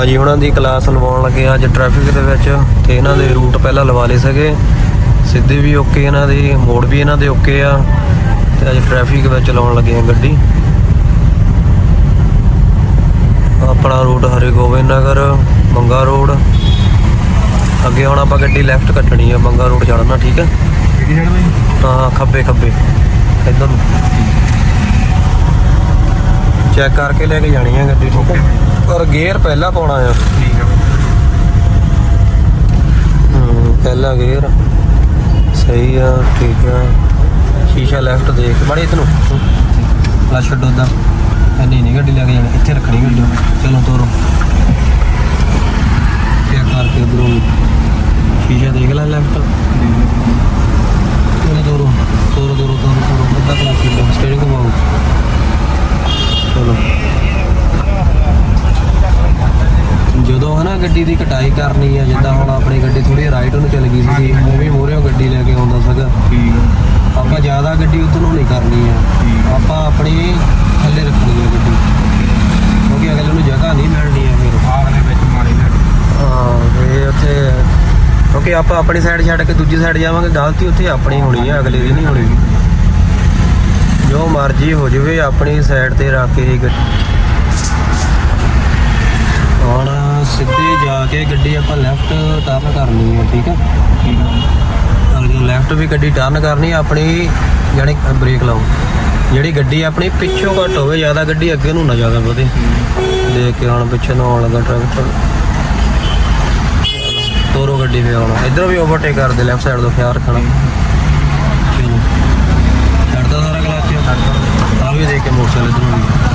ਬਾਜੀ ਉਹਨਾਂ ਦੀ ਕਲਾਸ ਲਵਾਉਣ ਲੱਗੇ ਅੱਜ ਟ੍ਰੈਫਿਕ ਦੇ ਵਿੱਚ ਤੇ ਇਹਨਾਂ ਦੇ ਰੂਟ ਪਹਿਲਾਂ ਲਵਾ ਲਏ ਸੀਗੇ। ਸਿੱਧੇ ਵੀ ਓਕੇ ਇਹਨਾਂ ਦੇ ਮੋੜ ਵੀ ਇਹਨਾਂ ਦੇ ਓਕੇ ਆ ਤੇ ਅੱਜ ਟ੍ਰੈਫਿਕ ਵਿੱਚ ਲਾਉਣ ਲੱਗੇ ਆ ਗੱਡੀ। ਆਪਣਾ ਰੂਟ ਹਰੇ ਗੋਬਿੰਦ ਨਗਰ ਬੰਗਾ ਰੋਡ। ਅੱਗੇ ਹੁਣ ਆਪਾਂ ਗੱਡੀ ਲੈਫਟ ਕੱਟਣੀ ਆ ਬੰਗਾ ਰੋਡ ਚੜਨਾ ਠੀਕ ਹੈ? ਕਿਹੜੀ ਸਾਈਡ ਬਾਈ? ਹਾਂ ਖੱਬੇ ਖੱਬੇ ਇਧਰ ਨੂੰ। ਚੈੱਕ ਕਰਕੇ ਲੈ ਕੇ ਜਾਣੀ ਆ ਗੱਡੀ ਠੀਕ ਹੈ ਪਰ ਗੇਅਰ ਪਹਿਲਾਂ ਪਾਉਣਾ ਆ। ਠੀਕ ਆ। ਹੂੰ ਪਹਿਲਾ ਗੇਅਰ। ਸਹੀ ਆ ਠੀਕ ਆ। ਸ਼ੀਸ਼ਾ ਲੈਫਟ ਦੇਖ। ਬੜੀ ਇਤਨੂੰ ਲਾ ਛੱਡੋ ਦਾ ਨਹੀਂ ਨਹੀਂ ਗੱਡੀ ਲੈ ਕੇ ਜਾਣੀ। ਇੱਥੇ ਰੱਖਣੀ ਗੱਡੀ ਚਲੋ ਤੋਰੋ। ਚੈੱਕ ਕਰਕੇ ਉਧਰੋਂ ਸ਼ੀਸ਼ਾ ਦੇਖ ਲੈ ਲੈਫਟ ਚਲੋ ਤੋਰੋ ਤੋਰੋ ਤੋਰੋ ਤੋਰੋ ਤੋਰੋ ਅੱਧਾ ਕਲਾਸ ਕਿਲੋ ਸਟੇਰਿੰਗ ਘੁਮਾਓ ਚਲੋ ਜਦੋਂ ਹਨਾ ਗੱਡੀ ਦੀ ਕਟਾਈ ਕਰਨੀ ਆ ਜਿੱਦਾਂ ਹੁਣ ਆਪਣੀ ਗੱਡੀ ਥੋੜੀ ਰਾਈਟ ਨੂੰ ਚੱਲ ਗਈ ਸੀ ਉਹ ਵੀ ਮੋਰਿਓ ਗੱਡੀ ਲੈ ਕੇ ਆਉਂਦਾ ਸੀਗਾ। ਆਪਾਂ ਜ਼ਿਆਦਾ ਗੱਡੀ ਉਧਰ ਨੂੰ ਨਹੀਂ ਕਰਨੀ ਆ। ਆਪਾਂ ਆਪਣੀ ਥੱਲੇ ਰੱਖਣੀ ਆ ਗੱਡੀ। ਕਿਉਂਕਿ ਅਗਲੇ ਨੂੰ ਜਗ੍ਹਾ ਨਹੀਂ ਮਿਲਣੀ ਆ ਫਿਰ। ਦੇ ਵਿੱਚ ਮਾਰੀ ਹਾਂ ਤੇ ਉੱਥੇ ਕਿਉਂਕਿ ਆਪਾਂ ਆਪਣੀ ਸਾਈਡ ਛੱਡ ਕੇ ਦੂਜੀ ਸਾਈਡ ਜਾਵਾਂਗੇ ਗਲਤੀ ਉੱਥੇ ਆਪਣੀ ਹੋਣੀ ਆ ਅਗਲੇ ਦੀ ਨਹੀਂ ਹੋਣੀ। ਜੋ ਮਰਜ਼ੀ ਹੋ ਜਾਵੇ ਆਪਣੀ ਸਾਈਡ ਤੇ ਰੱਖ ਕੇ ਹੀ ਗੱਡੀ। ਹੁਣ ਸਿੱਧੇ ਜਾ ਕੇ ਗੱਡੀ ਆਪਾਂ ਲੈਫਟ ਟਰਨ ਕਰਨੀ ਹੈ ਠੀਕ ਹੈ ਜੇ ਲੈਫਟ ਵੀ ਗੱਡੀ ਟਰਨ ਕਰਨੀ ਆਪਣੀ ਜਾਨੀ ਬ੍ਰੇਕ ਲਾਓ। ਜਿਹੜੀ ਗੱਡੀ ਆਪਣੀ ਪਿੱਛੋਂ ਘੱਟ ਹੋਵੇ ਜ਼ਿਆਦਾ ਗੱਡੀ ਅੱਗੇ ਨੂੰ ਨਾ ਜ਼ਿਆਦਾ ਵਧੇ। ਦੇਖ ਕੇ ਹੁਣ ਪਿੱਛੇ ਨੂੰ ਆਉਣ ਲੱਗਾ ਟਰੈਕਟਰ ਤੋਰੋ ਗੱਡੀ ਵੀ ਆਉਣਾ ਇਧਰੋਂ ਵੀ ਓਵਰਟੇਕ ਕਰਦੇ ਲੈਫਟ ਸਾਈਡ ਤੋਂ ਖਿਆਲ ਰੱਖਣਾ। ਛੱਡਦਾ ਸਾਰਾ ਕਲਾਚ ਆ ਵੀ ਦੇਖ ਕੇ ਮੋਟਰਸਾਈਕਲ ਇਧਰੋਂ ਵੀ।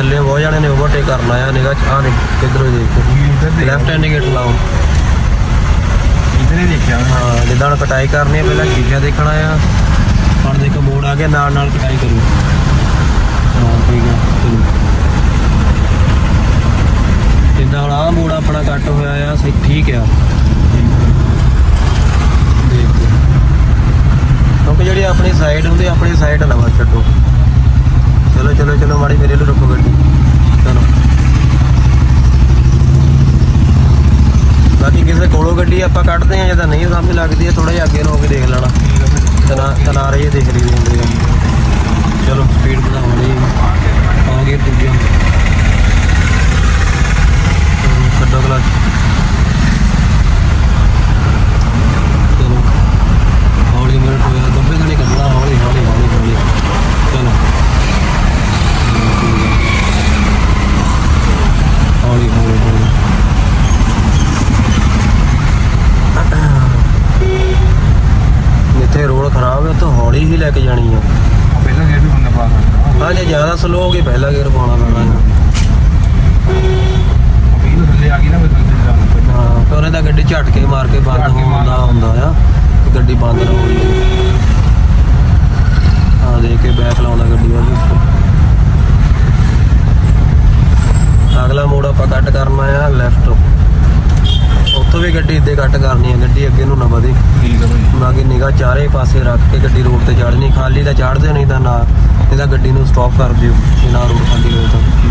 ਥੱਲੇ ਬਹੁਤ ਜਾਣੇ ਨੇ ਓਵਰਟੇਕ ਕਰਨਾ ਆ ਨਿਗਾਹ ਚ। ਆ ਦੇ ਇਧਰੋਂ ਹੀ ਦੇਖ। ਲੈਫਟ ਇੰਡੀਕੇਟਰ ਲਾਓ। ਇਧਰੇ ਦੇਖਿਆ। ਹਾਂ ਜਿੱਦਾਂ ਹੁਣ ਕਟਾਈ ਕਰਨੀ ਹੈ ਪਹਿਲਾਂ ਸ਼ੀਸ਼ਾ ਦੇਖਣਾ ਆ ਹੁਣ ਦੇਖੋ ਮੋੜ ਆ ਗਿਆ ਨਾਲ ਨਾਲ ਕਟਾਈ ਕਰੂ। ਹਾਂ ਠੀਕ ਹੈ ਚਲੋ। ਜਿੱਦਾਂ ਹੁਣ ਆਹ ਮੋੜ ਆਪਣਾ ਕੱਟ ਹੋਇਆ ਆ ਸਹੀ ਠੀਕ ਆ। ਕਿਉਂਕਿ ਜਿਹੜੀ ਆਪਣੀ ਸਾਈਡ ਹੁੰਦੀ ਆਪਣੀ ਸਾਈਡ ਨਾ ਛੱਡੋ। ਚਲੋ ਚਲੋ ਚਲੋ ਮਾੜੀ ਮੇਰੇ ਲਈ ਰੁਕੋ ਗੱਡੀ ਚਲੋ ਬਾਕੀ ਕਿਸੇ ਕੋਲੋਂ ਗੱਡੀ ਆਪਾਂ ਕੱਢਦੇ ਨਹੀਂ ਸਮਝ ਲੱਗਦੀ ਹੈ ਥੋੜਾ ਜਿਹਾ ਅੱਗੇ ਨੂੰ ਹੋ ਕੇ ਦੇਖ ਲੈਣਾ ਠੀਕ ਆ ਫਿਰ। ਤਨਾ, ਤਨਾਰੇ ਜਿਹੇ ਦੇਖ ਲਈ ਹੁੰਦੇ ਆ ਚਲੋ ਸਪੀਡ ਵਧਾਉਣ ਲਈ ਆ ਗਏ ਦੂਜਾ ਹਮ, ਕੱਢੋ ਕਲਾਸ ਚਲੋ ਹੌਲੀ ਮੇਰੇ ਟੋਇਆ ਦੱਬੇ ਤਾਂ ਨਹੀਂ ਕੱਢਣਾ ਹੌਲੀ ਹੌਲੀ ਹੌਲੀ ਹੌਲੀ ਚਲੋ ਹਮ, ਠੀਕ ਹੈ। ਹੌਲੀ ਹੌਲੀ ਹੌਲੀ ਜਿੱਥੇ ਰੋਡ ਖਰਾਬ ਹੈ ਤਾਂ ਹੌਲੀ ਹੀ ਲੈ ਕੇ ਜਾਣੀ ਆ। ਆ ਪਹਿਲਾਂ ਗੇਟ ਵੀ ਬੰਦਾ ਪਾ ਸਕਦਾ। ਹਾਂ ਜੇ ਜ਼ਿਆਦਾ ਸਲੋ ਹੋ ਗਈ ਪਹਿਲਾ ਗੇਅਰ ਪਾਉਣਾ ਪੈਣਾ ਹੈ ਅਬੀ ਨੂੰ ਥੱਲੇ ਆ ਗਈ ਨਾ ਫਿਰ ਥੱਲੇ ਹਾਂ ਫਿਰ ਉਹਨੇ ਤਾਂ ਗੱਡੀ ਝਟਕੇ ਮਾਰ ਕੇ ਬੰਦ ਹੁੰਦਾ ਹੁੰਦਾ ਆ ਗੱਡੀ ਬੰਦ ਨਾ ਹਾਂ ਦੇਖ ਕੇ ਬੈਕ ਲਾਉਂਦਾ ਗੱਡੀ ਉੱਪਰ ਅਗਲਾ ਮੋੜ ਆਪਾਂ ਕੱਟ ਕਰਨਾ ਆ ਲੈਫਟ ਉੱਥੋਂ ਵੀ ਗੱਡੀ ਇੱਦੇ ਕੱਟ ਕਰਨੀ ਆ ਗੱਡੀ ਅੱਗੇ ਨੂੰ ਨਾ ਵਧੇ। ਆ। ਬਾਕੀ ਨਿਗਾਹ ਚਾਰੇ ਪਾਸੇ ਰੱਖ ਕੇ ਗੱਡੀ ਰੋਡ ਤੇ ਚੜ੍ਹਨੀ ਖਾਲੀ ਤਾਂ ਚੜ੍ਹਦੇ ਨਹੀਂ ਤਾਂ ਨਾ ਨਹੀਂ ਤਾਂ ਗੱਡੀ ਨੂੰ ਸਟਾਪ ਕਰ ਦਿਓ ਜੇ ਨਾ ਰੋਡ ਖਾਲੀ ਹੋਵੇ ਤਾਂ।